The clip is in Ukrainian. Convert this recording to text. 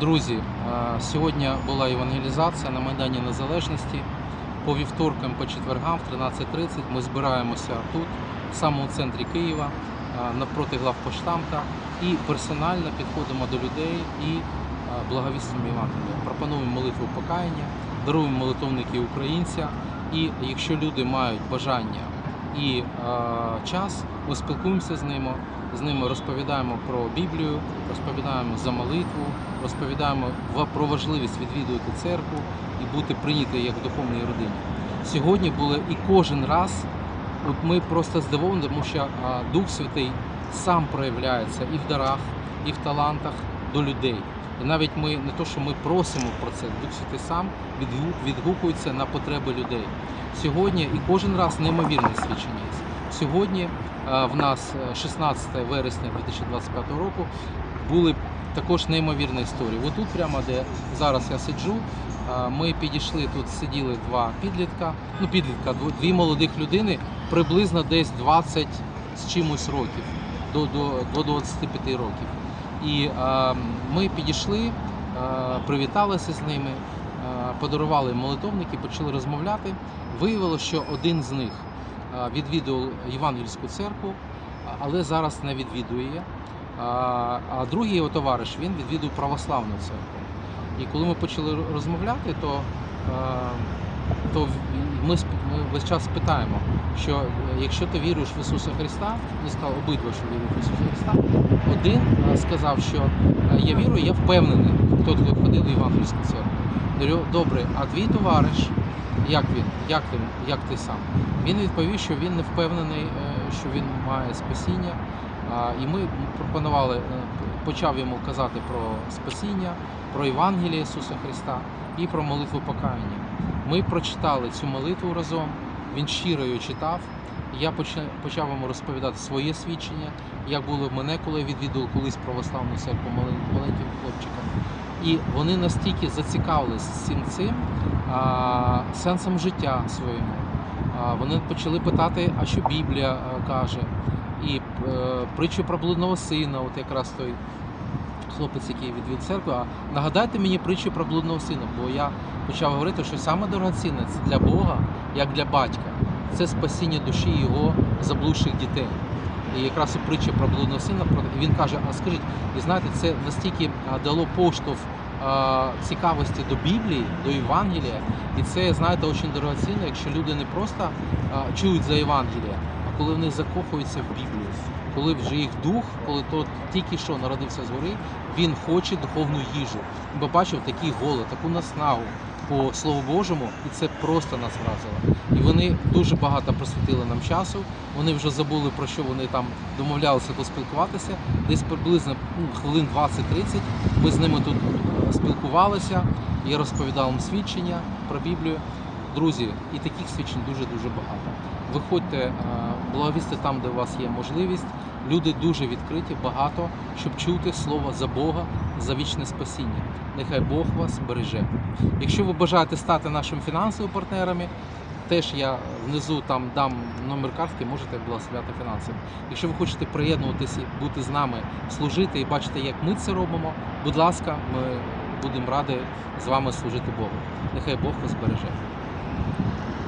Друзі, е, сьогодні була евангелізація на Майдані Незалежності. По вівторкам, по четвергам в 13.30 ми збираємося тут, в самому центрі Києва, е, навпроти главпоштамта, і персонально підходимо до людей і е, благовістимо Євангелія. Пропонуємо молитву покаяння, даруємо молитовники українця. І якщо люди мають бажання і е, час, ми спілкуємося з ними, з ними розповідаємо про Біблію, розповідаємо за молитву, розповідаємо про важливість відвідувати церкву і бути прийняти як в родині. Сьогодні було і кожен раз, от ми просто здивовані, тому що а, Дух Святий сам проявляється і в дарах, і в талантах до людей. І навіть ми не то, що ми просимо про це, Дух Святий сам відгукується на потреби людей. Сьогодні і кожен раз неймовірне свідчення. Сьогодні е, в нас е, 16 вересня 2025 року були також неймовірні історії. Отут, прямо де зараз я сиджу, е, ми підійшли тут, сиділи два підлітка, ну підлітка, дві молодих людини, приблизно десь 20 з чимось років, до, до, до 25 років. І е, ми підійшли, е, привіталися з ними, е, подарували молитовники, почали розмовляти. Виявилося, що один з них відвідував Євангельську церкву, але зараз не відвідує. А другий його товариш він відвідував православну церкву. І коли ми почали розмовляти, то, то ми весь час питаємо, що е, якщо ти віруєш в Ісуса Христа, він сказав обидва, що вірують в Ісуса Христа. Один е, сказав, що е, я вірую, я впевнений, хто туди ходив до Євангельської. Говорю, добре, а твій товариш, як він? Як ти, як ти сам? Він відповів, що він не впевнений, що він має спасіння. І ми пропонували, почав йому казати про спасіння, про Євангеліє Ісуса Христа і про молитву покаяння. Ми прочитали цю молитву разом, він щиро її читав. Я почав йому розповідати своє свідчення, як було в мене, коли я відвідував колись православну церкву маленьким хлопчиком. І вони настільки зацікавились всім цим а, сенсом життя своєму. А, вони почали питати, а що Біблія каже. І е, притчу про блудного сина, от якраз той хлопець, який відвів церкву. А нагадайте мені притчу про блудного сина, бо я почав говорити, що саме дорогоцінне це для Бога, як для батька. Це спасіння душі його заблудших дітей. І якраз і притча про блудного сина, він каже: а скажіть, і знаєте, це настільки дало поштовх цікавості до Біблії, до Євангелія. І це, знаєте, дуже дорогоцінно, якщо люди не просто чують за Євангелія, коли вони закохуються в Біблію, коли вже їх дух, коли то тільки що народився згори, він хоче духовну їжу. Бо бачив такий голод, таку наснагу по Слову Божому, і це просто нас вразило. І вони дуже багато присвятили нам часу. Вони вже забули про що вони там домовлялися поспілкуватися. Десь приблизно ну, хвилин 20-30 ми з ними тут спілкувалися. Я розповідав їм свідчення про Біблію. Друзі, і таких свідчень дуже дуже багато. Виходьте, е, благовісти там, де у вас є можливість. Люди дуже відкриті, багато, щоб чути слово за Бога, за вічне спасіння. Нехай Бог вас береже. Якщо ви бажаєте стати нашими фінансовими партнерами, теж я внизу там дам номер картки, можете благословляти фінансами. Якщо ви хочете приєднуватися, бути з нами, служити і бачити, як ми це робимо, будь ласка, ми будемо раді з вами служити Богу. Нехай Бог вас береже.